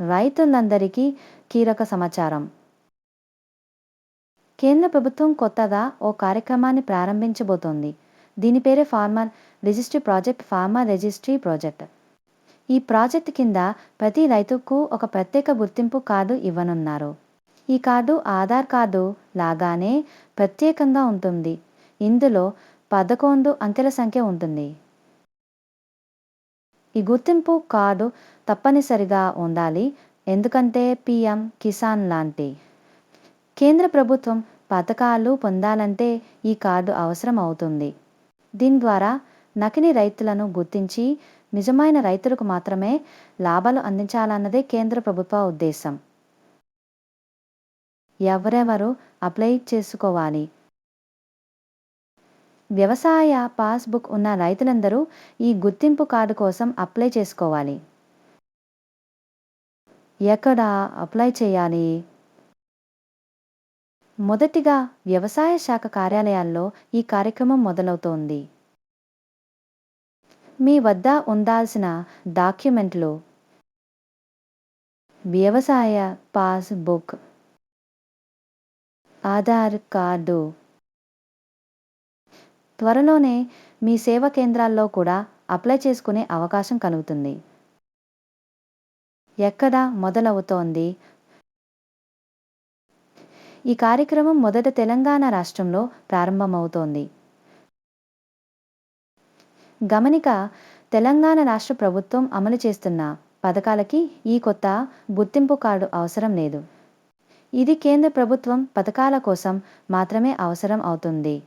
రైతులందరికీ కీలక సమాచారం. కేంద్ర ప్రభుత్వం కొత్తగా ఓ కార్యక్రమాన్ని ప్రారంభించబోతోంది. దీని పేరే farmer registry project farmer registry project. ఈ ప్రాజెక్ట్ కింద ప్రతి రైతుకు ఒక ప్రత్యేక గుర్తింపు కార్డు ఇవ్వనున్నారు. ఈ కార్డు ఆధార్ కార్డు లాగానే ప్రత్యేకంగా ఉంటుంది. ఇందులో పదకొండు అంకెల సంఖ్య ఉంటుంది. ఈ గుర్తింపు కార్డు తప్పనిసరిగా ఉండాలి. ఎందుకంటే పిఎం కిసాన్ లాంటి కేంద్ర ప్రభుత్వం పథకాలు పొందాలంటే ఈ కార్డు అవసరం అవుతుంది. దీని ద్వారా నకిలీ రైతులను గుర్తించి నిజమైన రైతులకు మాత్రమే లాభాలు అందించాలన్నదే కేంద్ర ప్రభుత్వ ఉద్దేశం. ఎవరెవరు అప్లై చేసుకోవాలి? వ్యవసాయ పాస్బుక్ ఉన్న రైతులందరూ ఈ గుర్తింపు కార్డు కోసం అప్లై చేసుకోవాలి. ఎక్కడ అప్లై చేయాలి? మొదటిగా వ్యవసాయ శాఖ కార్యాలయాల్లో ఈ కార్యక్రమం మొదలవుతోంది. మీ వద్ద ఉండాల్సిన డాక్యుమెంట్లు. వ్యవసాయ పాస్బుక్. ఆధార్ కార్డు. త్వరలోనే మీ సేవా కేంద్రాల్లో కూడా అప్లై చేసుకునే అవకాశం కలుగుతుంది. ఎక్కడ మొదలవుతోంది? ఈ కార్యక్రమం మొదట తెలంగాణ రాష్ట్రంలో ప్రారంభమవుతోంది. గమనిక తెలంగాణ రాష్ట్ర ప్రభుత్వం అమలు చేస్తున్న పథకాలకి ఈ కొత్త గుర్తింపు కార్డు అవసరం లేదు. ఇది కేంద్ర ప్రభుత్వం పథకాల కోసం మాత్రమే అవసరం అవుతుంది.